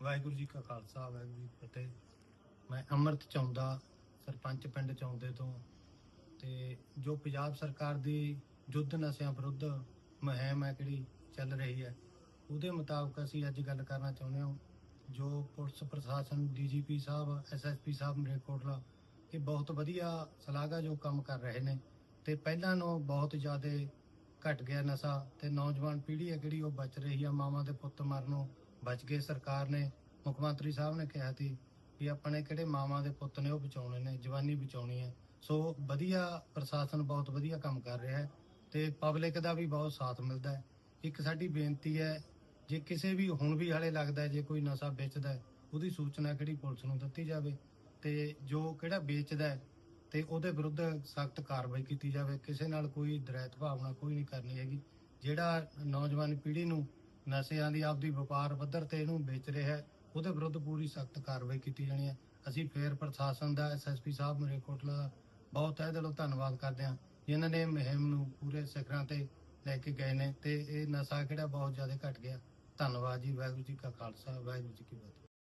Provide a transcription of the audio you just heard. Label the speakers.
Speaker 1: ਵਾਹਿਗੁਰੂ ਜੀ ਕਾ ਖਾਲਸਾ, ਵਾਹਿਗੁਰੂ ਜੀ ਕੀ ਫਤਿਹ। ਮੈਂ ਅਮਰਤ ਚੌਂਦਾ ਸਰਪੰਚ ਪਿੰਡ ਚੌਂਦੇ ਤੋਂ, ਤੇ ਜੋ ਪੰਜਾਬ ਸਰਕਾਰ ਦੀ ਯੁੱਧ ਨਸ਼ਿਆਂ ਵਿਰੁੱਧ ਮੁਹਿੰਮ ਹੈ ਜਿਹੜੀ ਚੱਲ ਰਹੀ ਹੈ, ਉਹਦੇ ਮੁਤਾਬਕ ਅਸੀਂ ਅੱਜ ਗੱਲ ਕਰਨਾ ਚਾਹੁੰਦੇ ਹਾਂ। ਜੋ ਪੁਲਿਸ ਪ੍ਰਸ਼ਾਸਨ, ਡੀਜੀਪੀ ਸਾਹਿਬ ਐਸਐਸਪੀ ਸਾਹਿਬ ਮਰੇਕੋਟਲਾ ਇਹ ਬਹੁਤ ਵਧੀਆ ਸਲਾਹਗਾ ਜੋ ਕੰਮ ਕਰ ਰਹੇ ਨੇ। ਤੇ ਪਹਿਲਾਂ ਨਾਲੋਂ ਬਹੁਤ ਜ਼ਿਆਦਾ ਘਟ ਗਿਆ ਨਸ਼ਾ, ਤੇ ਨੌਜਵਾਨ ਪੀੜ੍ਹੀ ਹੈ ਜਿਹੜੀ ਉਹ ਬਚ ਰਹੀ ਆ ਮਾਵਾਂ ਦੇ ਪੁੱਤ ਮਰਨੋਂ ਬਚ ਗਏ। ਸਰਕਾਰ ਨੇ, ਮੁੱਖ ਮੰਤਰੀ ਸਾਹਿਬ ਨੇ ਕਿਹਾ ਸੀ ਵੀ ਆਪਣੇ ਕਿਹੜੇ ਮਾਵਾਂ ਦੇ ਪੁੱਤ ਨੇ ਉਹ ਬਚਾਉਣੇ ਨੇ, ਜਵਾਨੀ ਬਚਾਉਣੀ ਹੈ। ਸੋ ਵਧੀਆ ਪ੍ਰਸ਼ਾਸਨ ਬਹੁਤ ਵਧੀਆ ਕੰਮ ਕਰ ਰਿਹਾ ਹੈ ਤੇ ਪਬਲਿਕ ਦਾ ਵੀ ਬਹੁਤ ਸਾਥ ਮਿਲਦਾ ਹੈ। ਇੱਕ ਸਾਡੀ ਬੇਨਤੀ ਹੈ, ਜੇ ਕਿਸੇ ਵੀ ਹੁਣ ਵੀ ਹਾਲੇ ਲੱਗਦਾ ਜੇ ਕੋਈ ਨਸ਼ਾ ਵੇਚਦਾ ਉਹਦੀ ਸੂਚਨਾ ਕਿਹੜੀ ਪੁਲਿਸ ਨੂੰ ਦਿੱਤੀ ਜਾਵੇ ਤੇ ਜੋ ਕਿਹੜਾ ਵੇਚਦਾ ਹੈ ਤੇ ਉਹਦੇ ਵਿਰੁੱਧ ਸਖਤ ਕਾਰਵਾਈ ਕੀਤੀ ਜਾਵੇ। ਕਿਸੇ ਨਾਲ ਕੋਈ ਦਰੈਤ ਭਾਵਨਾ ਕੋਈ ਨਹੀਂ ਕਰਨੀ ਹੈਗੀ। ਜਿਹੜਾ ਨੌਜਵਾਨ ਪੀੜ੍ਹੀ ਨੂੰ ਨਸ਼ਿਆਂ ਦੀ ਆਪਦੀ ਵਪਾਰ ਪੱਧਰ ਤੇ ਇਹਨੂੰ ਵੇਚ ਰਿਹਾ ਹੈ, ਉਹਦੇ ਵਿਰੁੱਧ ਪੂਰੀ ਸਖਤ ਕਾਰਵਾਈ ਕੀਤੀ ਜਾਣੀ ਹੈ। ਅਸੀਂ ਫੇਰ ਪ੍ਰਸ਼ਾਸਨ ਦਾ ਐਸਐਸਪੀ ਸਾਹਿਬ ਮਰੇਕੋਟਲਾ ਦਾ ਬਹੁਤ ਤਹਿ ਦਿਲੋਂ ਧੰਨਵਾਦ ਕਰਦੇ ਹਾਂ, ਜਿਨ੍ਹਾਂ ਨੇ ਮੁਹਿੰਮ ਨੂੰ ਪੂਰੇ ਸਿਖਰਾਂ ਤੇ ਲੈ ਕੇ ਗਏ ਨੇ ਤੇ ਇਹ ਨਸ਼ਾ ਕਿਹੜਾ ਬਹੁਤ ਜ਼ਿਆਦਾ ਘਟ ਗਿਆ। ਧੰਨਵਾਦ ਜੀ, ਵਾਹਿਗੁਰੂ ਜੀ ਕਾ ਖਾਲਸਾ, ਵਾਹਿਗੁਰੂ ਜੀ ਕੀ ਫਤਿਹ।